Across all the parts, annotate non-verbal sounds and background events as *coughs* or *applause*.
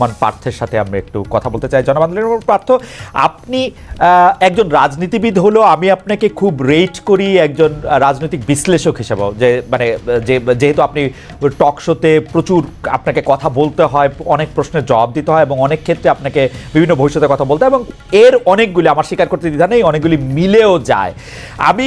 মান পার্থের সাথে আমরা একটু কথা বলতে চাই। জনাব পার্থ, আপনি একজন রাজনীতিবিদ হলো আমি আপনাকে খুব রেট করি একজন রাজনৈতিক বিশ্লেষক হিসেবেও। যে মানে যে, যেহেতু আপনি টক শোতে প্রচুর আপনাকে কথা বলতে হয়, অনেক প্রশ্নের জবাব দিতে হয় এবং অনেক ক্ষেত্রে আপনাকে বিভিন্ন ভবিষ্যতে কথা বলতে হয় এবং এর অনেকগুলি, আমার স্বীকার করতে দ্বিধা নেই, অনেকগুলি মিলেও যায়। আমি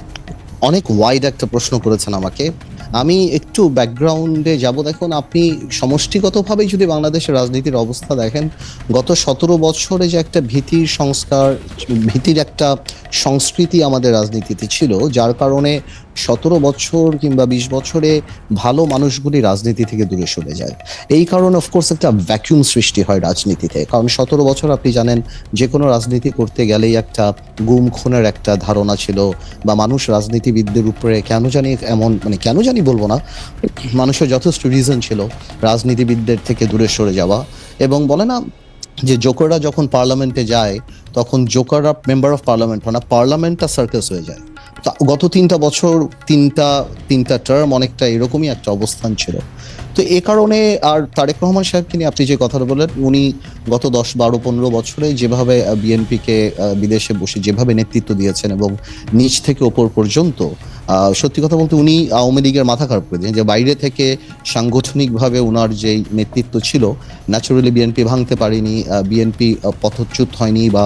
অনেক ওয়াইড একটা প্রশ্ন করেছেন আমাকে। আমি একটু ব্যাকগ্রাউন্ডে যাব। দেখুন, আপনি সমষ্টিগতভাবেই যদি বাংলাদেশের রাজনীতির অবস্থা দেখেন, গত সতেরো বছরে যে একটা ভীতির সংস্কার, ভীতির একটা সংস্কৃতি আমাদের রাজনীতিতে ছিল, যার কারণে সতেরো বছর কিংবা বিশ বছরে ভালো মানুষগুলি রাজনীতি থেকে দূরে সরে যায়। এই কারণে অফকোর্স একটা ভ্যাকিউম সৃষ্টি হয় রাজনীতিতে। কারণ সতেরো বছর আপনি জানেন যে কোনো রাজনীতি করতে গেলেই একটা গুম খুনের একটা ধারণা ছিল, বা মানুষ রাজনীতিবিদদের উপরে কেন জানি এমন মানে কেন জানি বলব না, মানুষের যথেষ্ট রিজন ছিল রাজনীতিবিদদের থেকে দূরে সরে যাওয়া। এবং বলে না যে জোকাররা যখন পার্লামেন্টে যায়, তখন জোকাররা মেম্বার অফ পার্লামেন্ট হয় না পার্লামেন্টটা সার্কাস হয়ে যায়। গত তিনটা বছর, তিনটা তিনটা টার্ম অনেকটা এরকমই একটা অবস্থান ছিল। তো এ কারণে আর তারেক রহমান সাহেবকে নিয়ে আপনি যে কথাটা বললেন, উনি গত দশ, বারো, পনেরো বছরে যেভাবে বিএনপিকে বিদেশে বসে যেভাবে নেতৃত্ব দিয়েছেন এবং নিচ থেকে ওপর পর্যন্ত সত্যি কথা বলতে উনি আওয়ামী লীগের মাথা খারাপ করে দিয়েছেন। যে বাইরে থেকে সাংগঠনিকভাবে ওনার যেই নেতৃত্ব ছিল ন্যাচুরালি বিএনপি ভাঙতে পারেনি বিএনপি পথচ্যুত হয়নি বা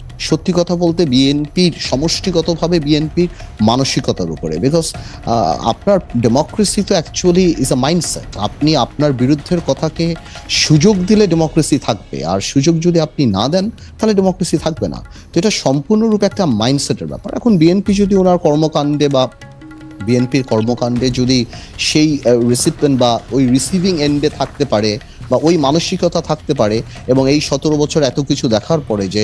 সত্যি কথা বলতে বিএনপির, সমষ্টিগতভাবে বিএনপির মানসিকতার উপরে। বিকজ আপনার ডেমোক্রেসি তো অ্যাকচুয়ালি ইজ আ মাইন্ডসেট আপনি আপনার বিরুদ্ধের কথাকে সুযোগ দিলে ডেমোক্রেসি থাকবে। আর সুযোগ যদি আপনি না দেন, তাহলে ডেমোক্রেসি থাকবে না। তো এটা সম্পূর্ণরূপে একটা মাইন্ডসেটের ব্যাপার। এখন বিএনপি যদি ওনার কর্মকাণ্ডে বা বিএনপির কর্মকাণ্ডে যদি সেই রিসিপেন্ট বা ওই রিসিভিং এন্ডে থাকতে পারে বা ওই মানসিকতা থাকতে পারে এবং এই সতেরো বছর এত কিছু দেখার পরে যে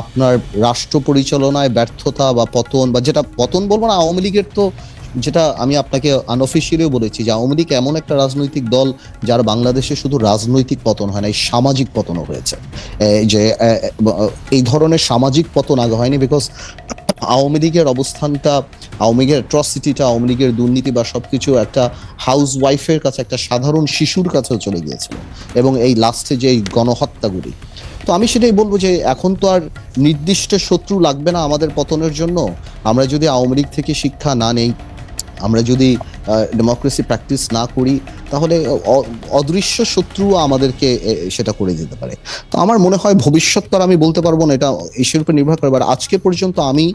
আপনার রাষ্ট্র পরিচালনায় ব্যর্থতা বা পতন বা যেটা পতন বলব না, আওয়ামী লীগের তো যেটা আমি আপনাকে আনঅফিসিয়ালিও বলেছি যে আওয়ামী লীগ এমন একটা রাজনৈতিক দল যার বাংলাদেশে শুধু রাজনৈতিক পতন হয় না, এই সামাজিক পতনও হয়েছে। যে এই ধরনের সামাজিক পতন আগে হয়নি বিকজ আওয়ামী লীগের অবস্থানটা, আওয়ামী লীগের অ্যাট্রসিটিটা আওয়ামী লীগের দুর্নীতি বা সব কিছু একটা হাউস ওয়াইফের কাছে, একটা সাধারণ শিশুর কাছেও চলে গিয়েছিল। এবং এই লাস্টে যে এই গণহত্যাগুলি। তো আমি সেটাই বলব যে এখন তো আর নির্দিষ্ট শত্রু লাগবে না আমাদের পতনের জন্য। আমরা যদি আওয়ামী লীগ থেকে শিক্ষা না নেই, আমরা যদি ডেমোক্রেসি প্র্যাকটিস না করি, তাহলে অদৃশ্য শত্রু আমাদেরকে সেটা করে দিতে পারে। তো আমার মনে হয় ভবিষ্যৎ আমি বলতে পারব না, এটা এসের উপর নির্ভর করে। আজকে পর্যন্ত আমি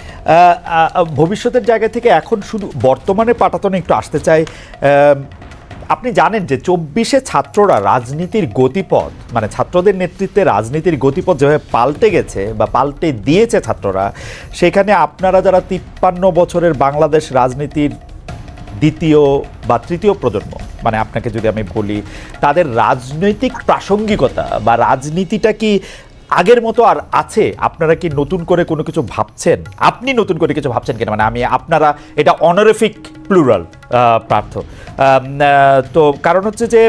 ভবিষ্যতের জায়গা থেকে এখন শুধু বর্তমানে পাটাতনে একটু আসতে চাই। আপনি জানেন যে চব্বিশে ছাত্ররা রাজনীতির গতিপথ মানে ছাত্রদের নেতৃত্বে রাজনীতির গতিপথ যেভাবে পাল্টে গেছে বা পাল্টে দিয়েছে ছাত্ররা, সেখানে আপনারা যারা তিপ্পান্ন বছরের বাংলাদেশ রাজনীতির দ্বিতীয় বা তৃতীয় প্রজন্ম মানে আপনাকে যদি আমি বলি, তাদের রাজনৈতিক প্রাসঙ্গিকতা বা রাজনীতিটা কি আগের মতো আর আছে? আপনারা কি নতুন করে কোনো কিছু ভাবছেন? আপনি নতুন করে কিছু ভাবছেন কিনা? মানে আমি আপনারা, এটা অনারিফিক প্লুরাল প্রার্থ। তো কারণ হচ্ছে যে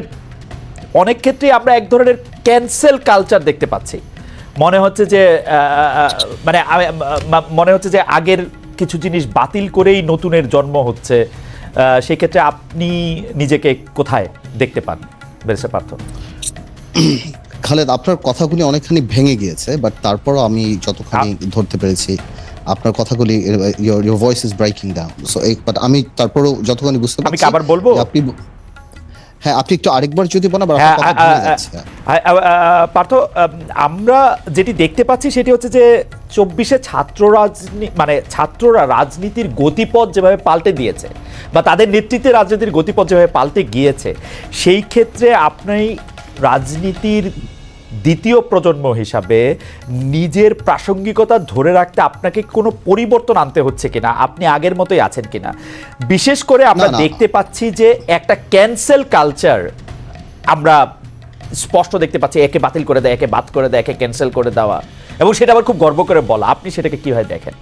অনেক ক্ষেত্রে আমরা এক ধরনের ক্যান্সেল কালচার দেখতে পাচ্ছি। মনে হচ্ছে যে মানে মনে হচ্ছে যে আগের কিছু জিনিস বাতিল করেই নতুনের জন্ম হচ্ছে। সেক্ষেত্রে আপনি নিজেকে কোথায় দেখতে পান? বেরেসা পার্থ। *coughs* খালেদ আপনার কথাগুলি অনেকখানি ভেঙে গিয়েছে বাট তারপরও আমি যতখানি ধরতে পেরেছি আপনার কথাগুলি your voice is breaking down so but আমি তারপরও যতখানি বুঝতে পারছি আমি কি আবার বলব? আপনি হ্যাঁ আপনি একটু আরেকবার যদি বলেন আবার হ্যাঁ, আ- পার্থ আমরা যেটি দেখতে পাচ্ছি সেটি হচ্ছে যে চব্বিশে ছাত্র রাজনী মানে ছাত্ররা রাজনীতির গতিপথ যেভাবে পাল্টে দিয়েছে বা তাদের নেতৃত্বে রাজনীতির গতিপথ যেভাবে পাল্টে গিয়েছে সেই ক্ষেত্রে আপনি রাজনীতির দ্বিতীয় প্রজন্ম হিসাবে নিজের প্রাসঙ্গিকতা ধরে রাখতে আপনাকে কোনো পরিবর্তন আনতে হচ্ছে কিনা? আপনি আগের মতোই আছেন কিনা? বিশেষ করে আমরা। দেখতে পাচ্ছি যে একটা ক্যান্সেল কালচার আমরা স্পষ্ট দেখতে পাচ্ছি একে বাতিল করে দেয় একে বাদ করে দেয় একে ক্যান্সেল করে দেওয়া। এবং সেটা আবার খুব গর্ব করে বলা। আপনি সেটাকে কীভাবে দেখেন?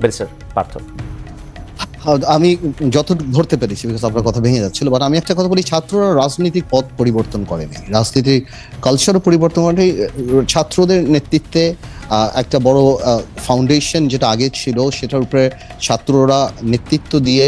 বেরিসার পার্থ। হ্যাঁ, আমি যত ধরতে পেরেছি বিকজ আপনার কথা ভেঙে যাচ্ছিল বাট আমি একটা কথা বলি, ছাত্ররা রাজনৈতিক পথ পরিবর্তন করেনি রাজনীতির কালচারও পরিবর্তন করেনি ছাত্রদের নেতৃত্বে একটা বড় ফাউন্ডেশন যেটা আগে ছিল, সেটার উপরে ছাত্ররা নেতৃত্ব দিয়ে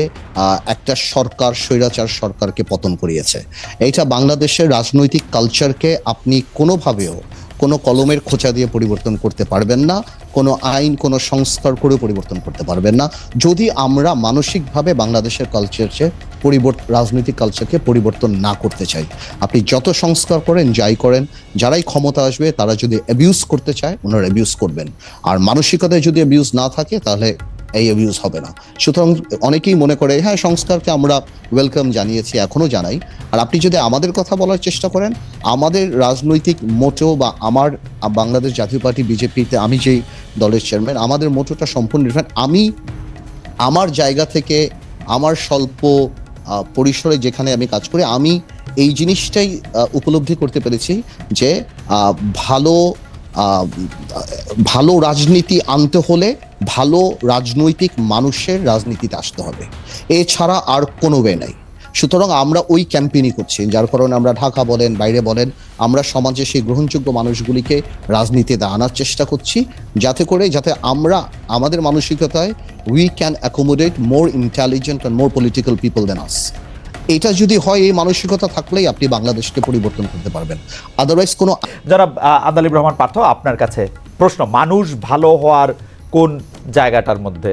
একটা সরকার, স্বৈরাচার সরকারকে পতন করিয়েছে। এইটা বাংলাদেশের রাজনৈতিক কালচারকে আপনি কোনোভাবেও কোনো কলমের খোঁচা দিয়ে পরিবর্তন করতে পারবেন না। কোনো আইন, কোনো সংস্কার করেও পরিবর্তন করতে পারবেন না। যদি আমরা মানসিকভাবে বাংলাদেশের কালচারকে পরিবর্তন রাজনৈতিক কালচারকে পরিবর্তন না করতে চাই, আপনি যত সংস্কার করেন, যাই করেন, যারাই ক্ষমতা আসবে, তারা যদি অ্যাবিউজ করতে চায়, ওনারা অ্যাবিউজ করবেন। আর মানসিকতায় যদি অ্যাবিউজ না থাকে, তাহলে এই অ্যাবিউজ হবে না। সুতরাং অনেকেই মনে করে হ্যাঁ সংস্কারকে আমরা ওয়েলকাম জানিয়েছি, এখনও জানাই। আর আপনি যদি আমাদের কথা বলার চেষ্টা করেন, আমাদের রাজনৈতিক মোটো বা আমার, বাংলাদেশ জাতীয় পার্টি, বিজেপিতে আমি যেই দলের চেয়ারম্যান আমাদের মোটোটা সম্পূর্ণ different। আমি আমার জায়গা থেকে, আমার স্বল্প পরিসরে যেখানে আমি কাজ করি, আমি এই জিনিসটাই উপলব্ধি করতে পেরেছি যে ভালো ভালো রাজনীতি আনতে হলে ভালো রাজনৈতিক মানুষের রাজনীতিতে আসতে হবে এছাড়া আর কোনো ওয়ে নাই সুতরাং আমরা ওই ক্যাম্পেইনই করছি, যার কারণে আমরা ঢাকা বলেন, বাইরে বলেন, আমরা সমাজে সেই গ্রহণযোগ্য মানুষগুলিকে রাজনীতিতে আনার চেষ্টা করছি, যাতে করে যাতে আমরা আমাদের মানসিকতায় we can accommodate more intelligent and more political people than us এটা যদি হয়, এই মানসিকতা থাকলেই আপনি বাংলাদেশকে পরিবর্তন করতে পারবেন। আদারওয়াইজ কোনো যারা আদালিব রহমান পার্থ, আপনার কাছে প্রশ্ন, মানুষ ভালো হওয়ার কোন জায়গাটার মধ্যে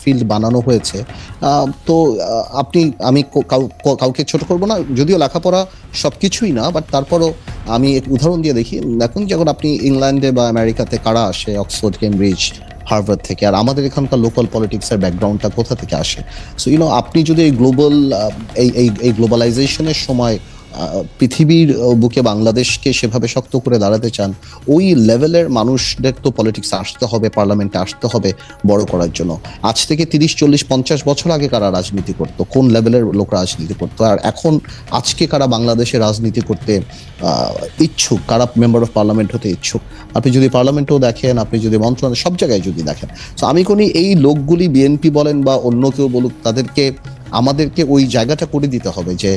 ফিল্ড বানানো হয়েছে। তো আপনি, আমি কাউকে ছোট করব না, যদিও লেখাপড়া সব কিছুই না বাট তারপরও আমি উদাহরণ দিয়ে দেখি। দেখুন, যখন আপনি ইংল্যান্ডে বা আমেরিকাতে কারা আসে, অক্সফোর্ড, কেমব্রিজ, হার্ভার্ড থেকে, আর আমাদের এখানকার লোকাল পলিটিক্সের ব্যাকগ্রাউন্ডটা কোথা থেকে আসে? সো ইউনো আপনি যদি এই গ্লোবাল এই এই গ্লোবালাইজেশনের সময় পৃথিবীর বুকে বাংলাদেশকে সেভাবে শক্ত করে দাঁড়াতে চান, ওই লেভেলের মানুষদের তো পলিটিক্স আসতে হবে পার্লামেন্টে আসতে হবে বড় করার জন্য। আজ থেকে তিরিশ, চল্লিশ, পঞ্চাশ বছর আগে কারা রাজনীতি করতো, কোন লেভেলের লোক রাজনীতি করতো, আর এখন, আজকে কারা বাংলাদেশে রাজনীতি করতে ইচ্ছুক, কারা মেম্বার অফ পার্লামেন্ট হতে ইচ্ছুক। আপনি যদি পার্লামেন্টেও দেখেন, আপনি যদি মন্ত্রণালয় সব জায়গায় যদি দেখেন। তো আমি কোনি এই লোকগুলি বিএনপি বলেন বা অন্য কেউ বলুক, তাদেরকে, আমাদেরকে ওই জায়গাটা করে দিতে হবে যে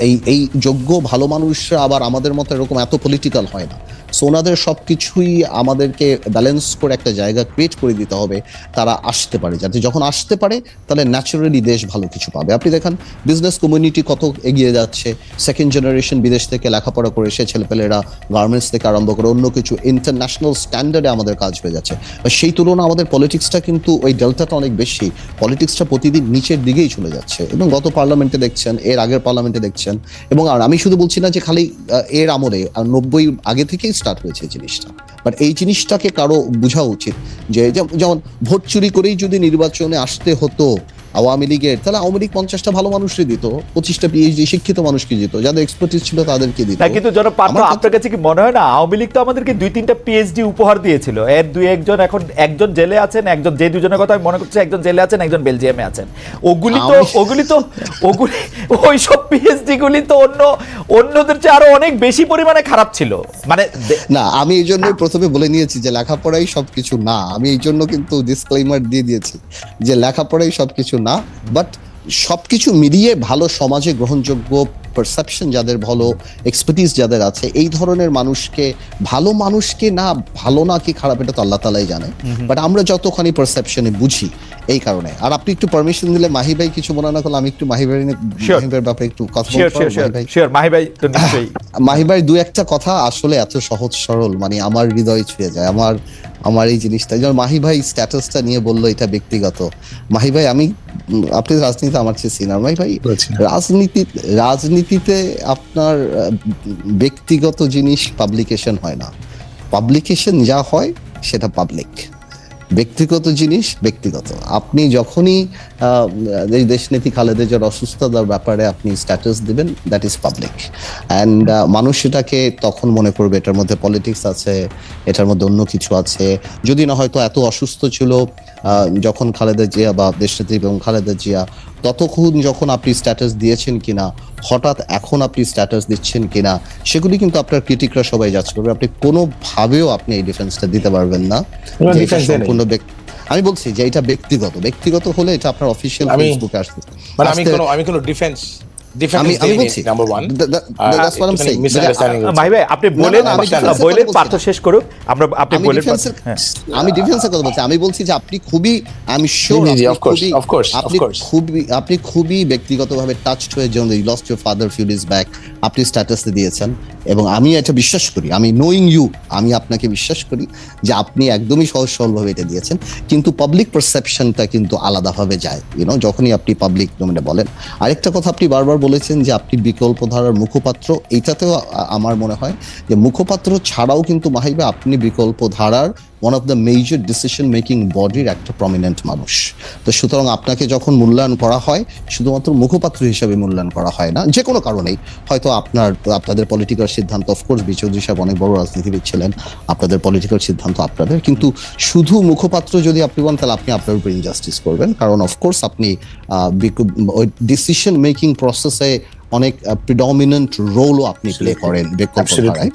এই এই যোগ্য ভালো মানুষরা আবার আমাদের মতো এরকম এত পলিটিক্যাল হয় না। সো ওনাদের সব কিছুই আমাদেরকে ব্যালেন্স করে একটা জায়গা ক্রিয়েট করে দিতে হবে, তারা আসতে পারে। যাতে যখন আসতে পারে, তাহলে ন্যাচারালি দেশ ভালো কিছু পাবে। আপনি দেখেন বিজনেস কমিউনিটি কত এগিয়ে যাচ্ছে। সেকেন্ড জেনারেশন বিদেশ থেকে লেখাপড়া করে সে ছেলেপেলেরা গার্মেন্টস থেকে আরম্ভ করে অন্য কিছু ইন্টারন্যাশনাল স্ট্যান্ডার্ডে আমাদের কাজ হয়ে যাচ্ছে। সেই তুলনায় আমাদের পলিটিক্সটা কিন্তু ওই ডেল্টাটা অনেক বেশি। পলিটিক্সটা প্রতিদিন নিচের দিকেই চলে যাচ্ছে। এবং গত পার্লামেন্টে দেখছেন, এর আগের পার্লামেন্টে দেখছেন। এবং আর আমি শুধু বলছি না যে খালি এর আমলে নব্বই আগে থেকেই স্টার্ট হয়েছে জিনিসটা। বাট এই জিনিসটাকে কারও বোঝা উচিত যে, যেমন ভোট চুরি করেই যদি নির্বাচনে আসতে হতো আওয়ামী লীগের তাহলে আওয়ামী লীগ পঞ্চাশটা ভালো মানুষকে দিত পঁচিশটা পিএইচডি শিক্ষিত মানুষকে দিত যাদের এক্সপার্টিস ছিল তাদেরকে দিত। কিন্তু জন পার্থ আপনার কাছে কি মনে হয় না আওয়ামী লীগ তো আমাদেরকে দুই তিনটা পিএইচডি উপহার দিয়েছিল এর দুই একজন এখন একজন জেলে আছেন একজন যে দুজনের কথা আমি মনে করছি একজন জেলে আছেন একজন বেলজিয়ামে আছেন। ওগুলি তো ওগুলি তো ওগুলি ওই সব পিএইচডি গুলি তো অন্য অন্যদের চেয়ে আরও অনেক বেশি পরিমাণে খারাপ ছিল। মানে না আমি এই জন্যই প্রথমে বলে নিয়েছি যে লেখাপড়াই সবকিছু না আমি এই জন্য কিন্তু ডিসক্লেমার দিয়ে দিয়েছি যে লেখাপড়াই সবকিছু না বাট সবকিছু মিলিয়ে ভালো সমাজে গ্রহণযোগ্য পারসেপশন যাদের ভালো এক্সপার্টিস যাদের আছে এই ধরনের মানুষকে ভালো মানুষকে না ভালো না কি খারাপ এটা তো আল্লাহ তালাই জানে। বাট আমরা যতখানি পারসেপশনে বুঝি এই কারণে। আর আপনি একটু পারমিশন দিলে মাহি ভাই কিছু মনে না করলে আমি একটু মাহি ভাই Sure. মাহি ভাইয়ের ব্যাপারে একটু কথা মাহি ভাই? *laughs* মাহি ভাই মাহিবার দু একটা কথা আসলে এত সহজ সরল মানে আমার হৃদয় ছুঁয়ে যায় আমার আমার এই জিনিসটা। যেমন মাহি ভাই স্ট্যাটাসটা নিয়ে বলল এটা ব্যক্তিগত। মাহি ভাই আমি আপনি রাজনীতি আমার চেয়ে সিনার ভাই ভাই রাজনীতি রাজনীতিতে আপনার ব্যক্তিগত জিনিস পাবলিকেশন হয় না। পাবলিকেশন যা হয় সেটা পাবলিক ব্যক্তিগত জিনিস, ব্যক্তিগত। আপনি যখনই দেশনীতি খালেদা জিয়ার অসুস্থতার ব্যাপারে আপনি স্ট্যাটাস দিবেন দ্যাট ইজ পাবলিক অ্যান্ড মানুষ এটাকে তখন মনে করবে, এটার মধ্যে পলিটিক্স আছে, এটার মধ্যে অন্য কিছু আছে। যদি না হয়তো এত অসুস্থ ছিল যখন খালেদা জিয়া বা দেশনেত্রী এবং খালেদা জিয়া ততক্ষণ যখন আপনি স্ট্যাটাস দিয়েছেন কিনা হঠাৎ এখন আপনি স্ট্যাটাস দিচ্ছেন কিনা সেগুলি কিন্তু আপনার ক্রিটিকরা সবাই যাচ্ছে করবে। আপনি কোনোভাবেও আপনি এই ডিফেন্সটা দিতে পারবেন না। সম্পূর্ণ ব্যক্তি- আমি বলছি যে এটা ব্যক্তিগত। ব্যক্তিগত হলে এটা আপনার অফিসিয়াল ফেসবুকে আসতে মানে আমি কোনো আমি কোনো ডিফেন্স আমি আমি বলছি ভাই আপনি বলেন না, আমি পার্থ- defense এর বলেন পার্থ শেষ করুক আমরা আপনি বলেন আমি ডিফেন্সের কথা বলছি আমি বলছি যে আপনি খুবই আমি শিওর জি, জি, of course, of course, of আপনি খুবই আপনি খুবই ব্যক্তিগতভাবে টাচড হয়ে যেমন you lost your father few days back আপনি স্ট্যাটাস দিয়েছেন। এবং আমি এটা বিশ্বাস করি আমি নোয়িং ইউ আমি আপনাকে বিশ্বাস করি যে আপনি একদমই সহজ সরলভাবে এটা দিয়েছেন। কিন্তু পাবলিক পারসেপশনটা কিন্তু আলাদাভাবে যায় ইউনো যখনই আপনি পাবলিক ডোমেনে বলেন। আরেকটা কথা আপনি বারবার বলেছেন যে আপনি বিকল্প ধারার মুখপাত্র। এইটাতেও আমার মনে হয় যে মুখপাত্র ছাড়াও কিন্তু মাহিবা আপনি বিকল্প ধারার one of the major decision making বডির একটা প্রমিনেন্ট মানুষ। তো সুতরাং আপনাকে যখন মূল্যায়ন করা হয় শুধুমাত্র মুখপাত্র হিসেবে মূল্যায়ন করা হয় না যে কোনো কারণেই। হয়তো আপনার আপনাদের পলিটিক্যাল সিদ্ধান্ত অফকোর্স বিচৌধুরী সাহেব অনেক বড় রাজনীতিবিদ ছিলেন আপনাদের পলিটিক্যাল সিদ্ধান্ত আপনাদের কিন্তু শুধু মুখপাত্র যদি আপনি বলেন তাহলে আপনি আপনার উপর ইনজাস্টিস করবেন। কারণ অফকোর্স আপনি ওই ডিসিশন মেকিং প্রসেসে অনেক প্রিডমিনেন্ট রোলও আপনি প্লে করেন. ধারায়